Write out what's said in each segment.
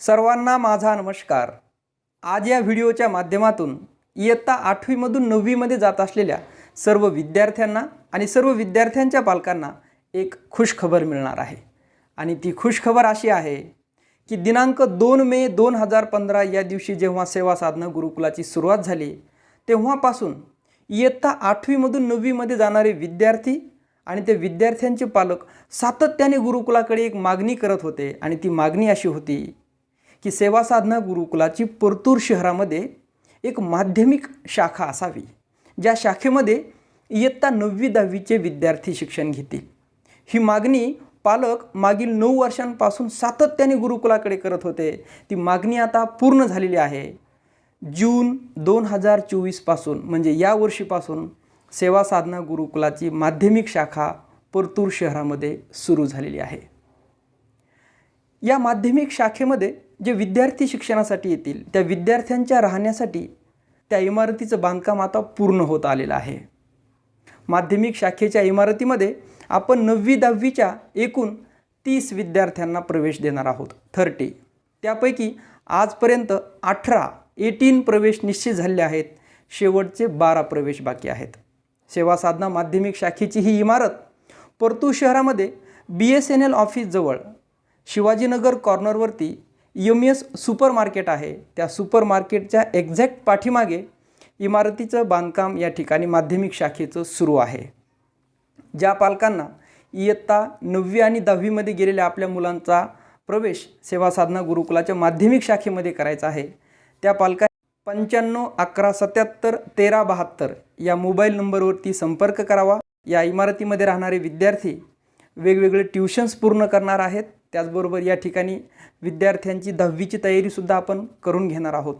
सर्वांना माझा नमस्कार. आज या व्हिडिओच्या माध्यमातून इयत्ता आठवीमधून नववीमध्ये जात असलेल्या सर्व विद्यार्थ्यांना आणि सर्व विद्यार्थ्यांच्या पालकांना एक खुशखबर मिळणार आहे. आणि ती खुशखबर अशी आहे की दिनांक दोन मे दोन हजार पंधरा या दिवशी जेव्हा सेवा साधना गुरुकुलाची सुरुवात झाली तेव्हापासून इयत्ता आठवीमधून नववीमध्ये जाणारे विद्यार्थी आणि ते विद्यार्थ्यांचे पालक सातत्याने गुरुकुलाकडे एक मागणी करत होते आणि ती मागणी अशी होती की सेवा साधना गुरुकुलाची परतूर शहरामध्ये एक माध्यमिक शाखा असावी ज्या शाखेमध्ये इयत्ता नववी दहावीचे विद्यार्थी शिक्षण घेतील. ही मागणी पालक मागील नऊ वर्षांपासून सातत्याने गुरुकुलाकडे करत होते. ती मागणी आता पूर्ण झालेली आहे. जून दोन हजार चोवीसपासून म्हणजे या वर्षीपासून सेवा साधना गुरुकुलाची माध्यमिक शाखा परतूर शहरामध्ये सुरू झालेली आहे. या माध्यमिक शाखेमध्ये जे विद्यार्थी शिक्षणासाठी येतील त्या विद्यार्थ्यांच्या राहण्यासाठी त्या इमारतीचं बांधकाम आता पूर्ण होत आलेलं आहे. माध्यमिक शाखेच्या इमारतीमध्ये आपण नववी दहावीच्या एकूण तीस विद्यार्थ्यांना प्रवेश देणार आहोत थर्टी. त्यापैकी आजपर्यंत अठरा एटीन प्रवेश निश्चित झालेले आहेत. शेवटचे बारा प्रवेश बाकी आहेत. सेवा साधना माध्यमिक शाखेची ही इमारत परतूर शहरामध्ये बी एस एन एल ऑफिसजवळ शिवाजीनगर कॉर्नरवरती यम एस सुपर मार्केट आहे. त्या सुपर मार्केटच्या एक्झॅक्ट पाठीमागे इमारतीचं बांधकाम या ठिकाणी माध्यमिक शाखेचं सुरू आहे. ज्या पालकांना इयत्ता नववी आणि दहावीमध्ये गेलेल्या आपल्या मुलांचा प्रवेश सेवा साधना गुरुकुलाच्या माध्यमिक शाखेमध्ये करायचा आहे त्या पालकांनी पंच्याण्णव अकरा सत्याहत्तर तेरा बहात्तर या मोबाईल नंबरवरती संपर्क करावा. या इमारतीमध्ये राहणारे विद्यार्थी वेगवेगळे ट्युशन्स पूर्ण करणार आहेत. त्याचबरोबर या ठिकाणी विद्यार्थ्यांची दहावीची तयारीसुद्धा आपण करून घेणार आहोत.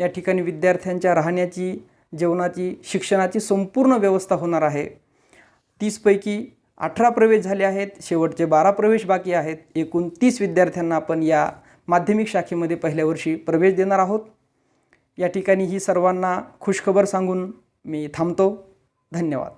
या ठिकाणी विद्यार्थ्यांच्या राहण्याची जेवणाची शिक्षणाची संपूर्ण व्यवस्था होणार आहे. तीसपैकी अठरा प्रवेश झाले आहेत शेवटचे बारा प्रवेश बाकी आहेत. एकूण तीस विद्यार्थ्यांना आपण या माध्यमिक शाखेमध्ये पहिल्या वर्षी प्रवेश देणार आहोत. या ठिकाणी ही सर्वांना खुशखबर सांगून मी थांबतो. धन्यवाद.